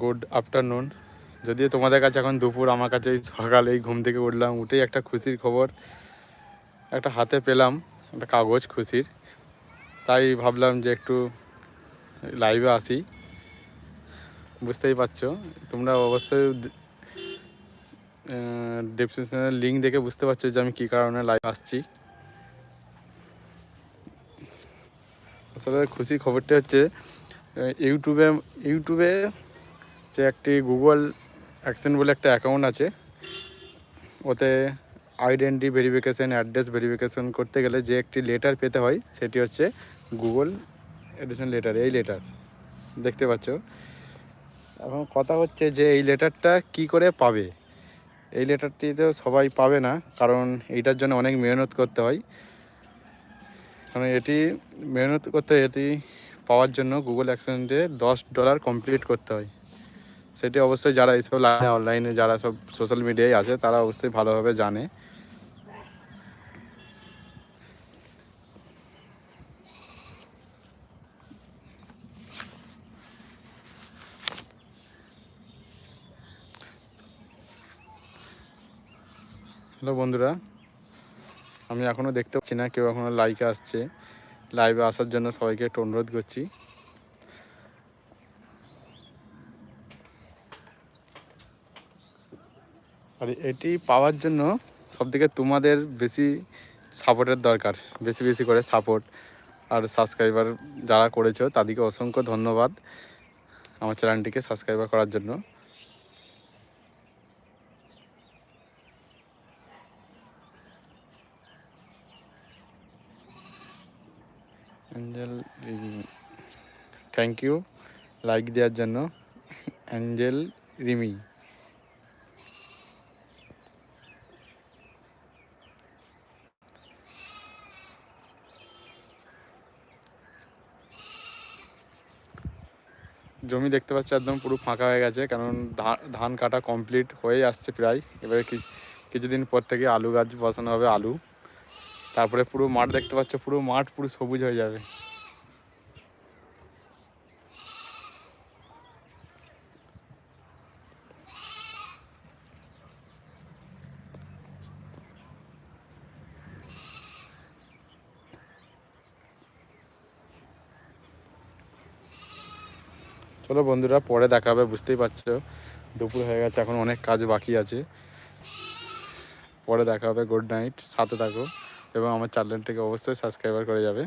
Good afternoon যদিও তোমাদের কাছে এখন দুপুর, আমার কাছে এই ঘুম থেকে উঠলাম, উঠেই একটা খুশির খবর, একটা হাতে পেলাম, একটা কাগজ খুশির। তাই ভাবলাম যে একটু লাইভে আসি। বুঝতেই পারছ? তোমরা অবশ্যই ডেসক্রিপশনের লিঙ্ক দেখে বুঝতে পারছ যে আমি কী কারণে লাইভ আসছি। আসলে খুশি খবরটা হচ্ছে ইউটিউবে ইউটিউবে যে একটি গুগল অ্যাকশন বলে একটা অ্যাকাউন্ট আছে। ওতে আইডেন্টি ভেরিফিকেশান অ্যাড্রেস ভেরিফিকেশান করতে গেলে যে একটি লেটার পেতে হয়, সেটি হচ্ছে গুগল এডিশন লেটার এই লেটার দেখতে পাচ্ছ? এখন কথা হচ্ছে যে এই লেটারটা কি করে পাবে? এই লেটারটি তো সবাই পাবে না, কারণ এইটার জন্য অনেক মেহনত করতে হয়। কারণ এটি মেহনত করতে এটি পাওয়ার জন্য গুগল অ্যাকশনটে দশ ডলার কমপ্লিট করতে হয়। সেটি অবশ্যই যারা এইসব লাইনে অনলাইনে যারা সব সোশ্যাল মিডিয়ায় আছে, তারা অবশ্যই ভালোভাবে জানে। হ্যালো বন্ধুরা, আমি এখনও দেখতে পাচ্ছি না, কেউ এখনও লাইকে আসছে। লাইভে আসার জন্য সবাইকে একটু অনুরোধ করছি। আর এটি পাওয়ার জন্য সবথেকে তোমাদের বেশি সাপোর্টের দরকার, বেশি বেশি করে সাপোর্ট। আর সাবস্ক্রাইবার যারা করেছ, তাদেরকে অসংখ্য ধন্যবাদ আমার চ্যানেলটিকে সাবস্ক্রাইবার করার জন্য। অ্যাঞ্জেল থ্যাংক ইউ লাইক দেওয়ার জন্য অ্যাঞ্জেল রিমি জমি দেখতে পাচ্ছি একদম পুরো ফাঁকা হয়ে গেছে, কারণ ধান কাটা কমপ্লিট হয়ে আসছে প্রায়। এবারে কিছুদিন পর থেকে আলু গাছ বসানো হবে, আলু। তারপরে পুরো মাঠ দেখতে পাচ্ছ, পুরো মাঠ পুরো সবুজ হয়ে যাবে। চলো বন্ধুরা, পরে দেখা হবে, বুঝতেই পারছ। দুপুর হয়ে গেছে, এখন অনেক কাজ বাকি আছে। পরে দেখা হবে গুড নাইট সাথে থাকো। এবং আমার চ্যানেলটিকে অবশ্যই সাবস্ক্রাইবার করে যাবে।